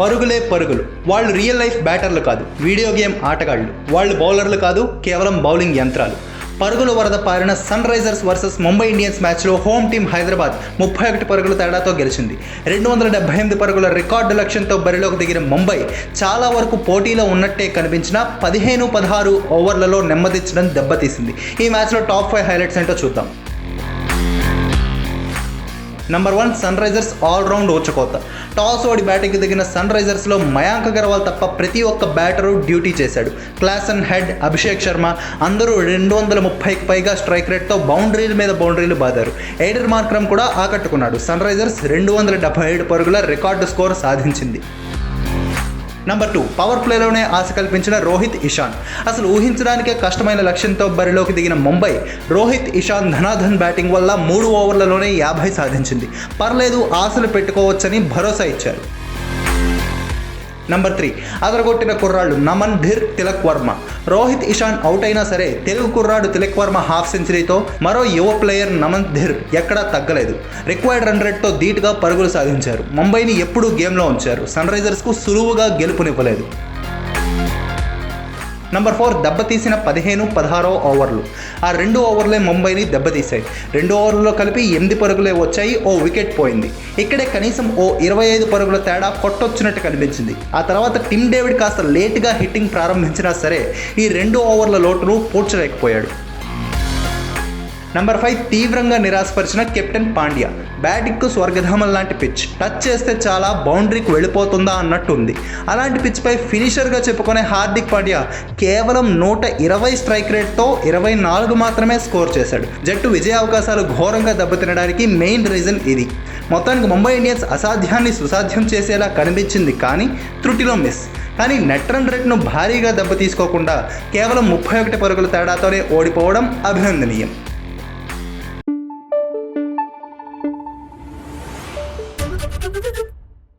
పరుగులే పరుగులు. వాళ్ళు real life బ్యాటర్లు కాదు వీడియో గేమ్ ఆటగాళ్ళు. వాళ్ళు బౌలర్లు కాదు కేవలం బౌలింగ్ యంత్రాలు. పరుగుల వరద పారిన Sunrisers versus Mumbai Indians మ్యాచ్లో హోమ్ టీం హైదరాబాద్ ముప్పై ఒకటి పరుగుల తేడాతో గెలిచింది. రెండు వందల డెబ్బై ఎనిమిది పరుగుల రికార్డు లక్ష్యంతో బరిలోకి దిగిన ముంబై చాలా వరకు పోటీలో ఉన్నట్టే కనిపించిన పదిహేను పదహారు ఓవర్లలో నెమ్మదించడం దెబ్బతీసింది. ఈ మ్యాచ్లో టాప్ ఫైవ్ హైలైట్స్ ఏంటో చూద్దాం. Number one Sunrisers all round ఓచకోత toss ఓడి బ్యాటింగ్కి దిగిన సన్ రైజర్స్లో మయాంక్ అగర్వాల్ తప్ప ప్రతి ఒక్క బ్యాటరు డ్యూటీ చేశాడు. క్లాసన్ హెడ్ అభిషేక్ శర్మ అందరూ రెండు వందల ముప్పైకి పైగా స్ట్రైక్ రేట్తో బౌండరీల మీద బౌండరీలు బాదారు. ఎయిడర్ మార్క్రమ్ కూడా ఆకట్టుకున్నాడు. సన్ రైజర్స్ రెండు వందల డెబ్బై ఏడు పరుగుల రికార్డు స్కోర్ సాధించింది. నంబర్ టూ పవర్ ప్లేలోనే ఆశ కల్పించిన రోహిత్ ఇషాన్. అసలు ఊహించడానికే కష్టమైన లక్ష్యంతో బరిలోకి దిగిన ముంబై రోహిత్ ఇషాన్ ధనాధన్ బ్యాటింగ్ వల్ల మూడు ఓవర్లలోనే యాభై సాధించింది. పర్లేదు ఆశలు పెట్టుకోవచ్చని భరోసా ఇచ్చారు. నంబర్ త్రీ అదరగొట్టిన కుర్రాళ్ళు నమన్ ధిర్ తిలక్ వర్మ. రోహిత్ ఇషాన్ అవుట్ అయినా సరే తెలుగు కుర్రాడు తిలక్ వర్మ హాఫ్ సెంచరీతో మరో యువ ప్లేయర్ నమన్ ధిర్ ఎక్కడా తగ్గలేదు. రిక్వైర్డ్ రన్ రేట్తో ధీటుగా పరుగులు సాధించారు. ముంబైని ఎప్పుడూ గేమ్లో ఉంచారు. సన్ రైజర్స్కు సులువుగా గెలుపునివ్వలేదు. నంబర్ ఫోర్ దెబ్బతీసిన పదిహేను పదహారో ఓవర్లు. ఆ రెండు ఓవర్లే ముంబైని దెబ్బతీశాయి. రెండు ఓవర్లలో కలిపి ఎనిమిది పరుగులే వచ్చాయి. ఓ వికెట్ పోయింది. ఇక్కడే కనీసం ఓ ఇరవై ఐదు పరుగుల తేడా కొట్టొచ్చినట్టు కనిపించింది. ఆ తర్వాత టిమ్ డేవిడ్ కాస్త లేటుగా హిట్టింగ్ ప్రారంభించినా సరే ఈ రెండు ఓవర్ల లోటును పూడ్చలేకపోయాడు. నంబర్ ఫైవ్ తీవ్రంగా నిరాశపరిచిన కెప్టెన్ పాండ్యా బ్యాటింగ్కు స్వర్గధామం లాంటి పిచ్ టచ్ చేస్తే చాలా బౌండరీకి వెళ్ళిపోతుందా అన్నట్టు ఉంది అలాంటి పిచ్పై ఫినిషర్గా చెప్పుకునే హార్దిక్ పాండ్యా కేవలం నూట ఇరవై స్ట్రైక్ రేట్తో ఇరవై నాలుగు మాత్రమే స్కోర్ చేశాడు. జట్టు విజయ అవకాశాలు ఘోరంగా దెబ్బతినడానికి మెయిన్ రీజన్ ఇది. మొత్తానికి ముంబై ఇండియన్స్ అసాధ్యాన్ని సుసాధ్యం చేసేలా కనిపించింది కానీ త్రుటిలో మిస్ కానీ నెట్ రన్ రేట్ను భారీగా దెబ్బతీసుకోకుండా కేవలం ముప్పై ఒకటి పరుగుల తేడాతోనే ఓడిపోవడం అభినందనీయం.